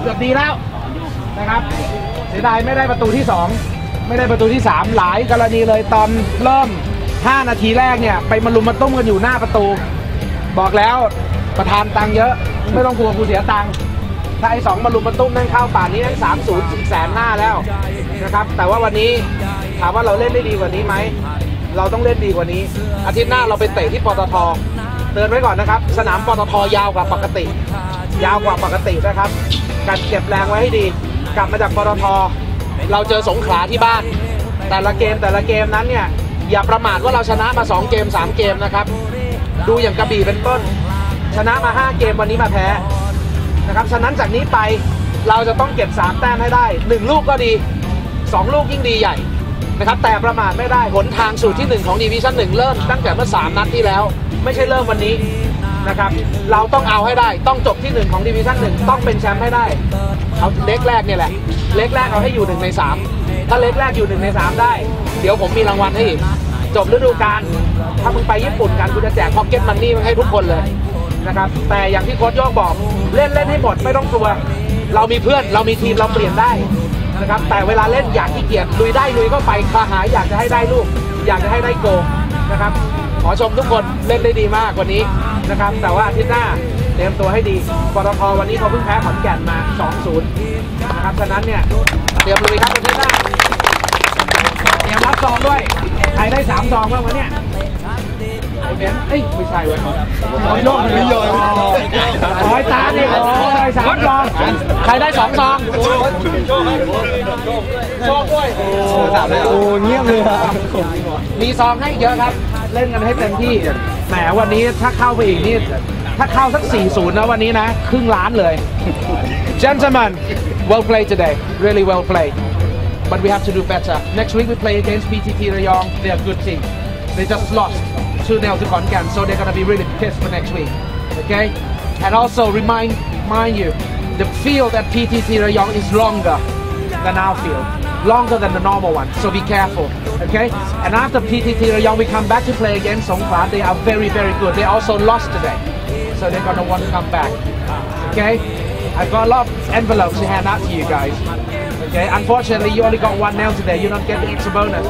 เกือบดีแล้วนะครับเสียดายไม่ได้ประตูที่ 2 ไม่ได้ประตูที่ 3 หลายกรณีเลยตอนเริ่ม 5 นาทีแรกเนี่ย ไปมารุมมาตุ้มกันอยู่หน้าประตู บอกแล้วประธานตังเยอะ ไม่ต้องกลัวกูเสียตังถ้าไอ้สองมารุมมาตุ้มนั่นเข้าป่านนี้นั่นสามศูนย์สี่แสนห้าแล้วนะครับ แต่ว่าวันนี้ถามว่าเราเล่นได้ดีกว่านี้ไหมเราต้องเล่นดีกว่านี้ อาทิตย์หน้าเราไปเตะที่ปตทเตือนไว้ก่อนนะครับ สนามปตทยาวกว่าปกติ ยาวกว่าปกตินะครับการเก็บแรงไว้ให้ดี กลับมาจากปตทเราเจอสงขลาที่บ้าน แต่ละเกมแต่ละเกมนั้นเนี่ยอย่าประมาทว่าเราชนะมา 2 เกม 3 เกมนะครับ ดูอย่างกระบี่เป็นต้น ชนะมา 5 เกมวันนี้มาแพ้นะครับฉะนั้นจากนี้ไปเราจะต้องเก็บ 3 แต้มให้ได้ 1 ลูกก็ดี 2 ลูกยิ่งดีใหญ่นะครับแต่ประมาทไม่ได้หนทางสู่ที่ 1 ของดีวิชั่น1 เริ่มตั้งแต่เมื่อ 3 นัดที่แล้ว ไม่ใช่เริ่มวันนี้ นะครับ เราต้องเอาให้ได้ ต้องจบที่ 1 ของดีวิชั่น1ต้องเป็นแชมป์ให้ได้ เอาเล็กแรกเนี่ยแหละ เล็กแรกเอาให้อยู่หนึ่งในสามถ้าเล็กแรกอยู่หนึ่งในสามได้ เดี๋ยวผมมีรางวัลให้อีก จบฤดูกาล ถ้ามึงไปญี่ปุ่นกันกูจะแจกพ็อกเก็ตมันนี่มาให้ทุกคนเลยนะครับ แต่อย่างที่โค้ชโยกบอก เล่นเล่นให้หมดไม่ต้องกลัว เรามีเพื่อน เรามีทีม เราเปลี่ยนได้นะครับ แต่เวลาเล่นอยากขี้เกียจลุยได้ลุยเข้าไปคาหายอยากจะให้ได้ลูก อยากจะให้ได้โกลนะครับขอชมทุกคนเล่นได้ดีมากกว่านี้ นะครับ แต่ว่าอาทิตย์หน้าเตรียมตัวให้ดีปตทวันนี้เขาเพิ่งแพ้ขอนแก่นมา 2-0 นะครับ ฉะนั้นเนี่ยเตรียมลุยครับอาทิตย์หน้าเตรียมรับซองด้วย ใครได้สามซองบ้างวะเนี่ยไอ้เบนเอ้ยไม่ใช่เว้ยขอโยกเลยโยกขอยตาดิโอ้ยสามซอง ใครได้สองซอง โชคด้วยโอ้โอ้เงียบเลยอะมีซองให้เยอะครับ เล่นกันให้เต็มที่แหมวันนี้ถ้าเข้าไปอีกนี่ถ้าเข้าสัก 4-0 นะวันนี้นะ ครึ่งล้านเลย Gentlemen well played today really well played but we have to do better next week we play against PTT Rayong they are good team they just lost 2-0 to Konkan so they're gonna be really pissed for next week okay and also remind mind you the field at PTT Rayong is longer than our field, longer than the normal one. So be careful, okay? And after PTT Rayong, we come back to play against Songkla. They are very, very good. They also lost today, so they're gonna want to come back, okay? I've got a lot of envelopes to hand out to you guys. Okay, unfortunately, you only got one nail today. You don't get the extra bonus.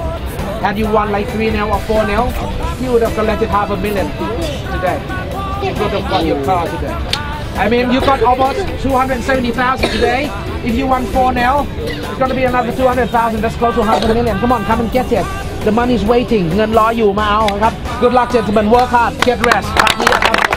Had you won like three nail or four nail, you would have collected half a million today. You would have got your car today. I mean, you got almost 270,000 today. If you won 4 0, it's going to be another 200,000. That's close to half a million. Come on, come and get it. The money's waiting. เงินรออยู่มาเอาครับ Good luck, gentlemen. Work hard. Get rest. พักนี้ครับ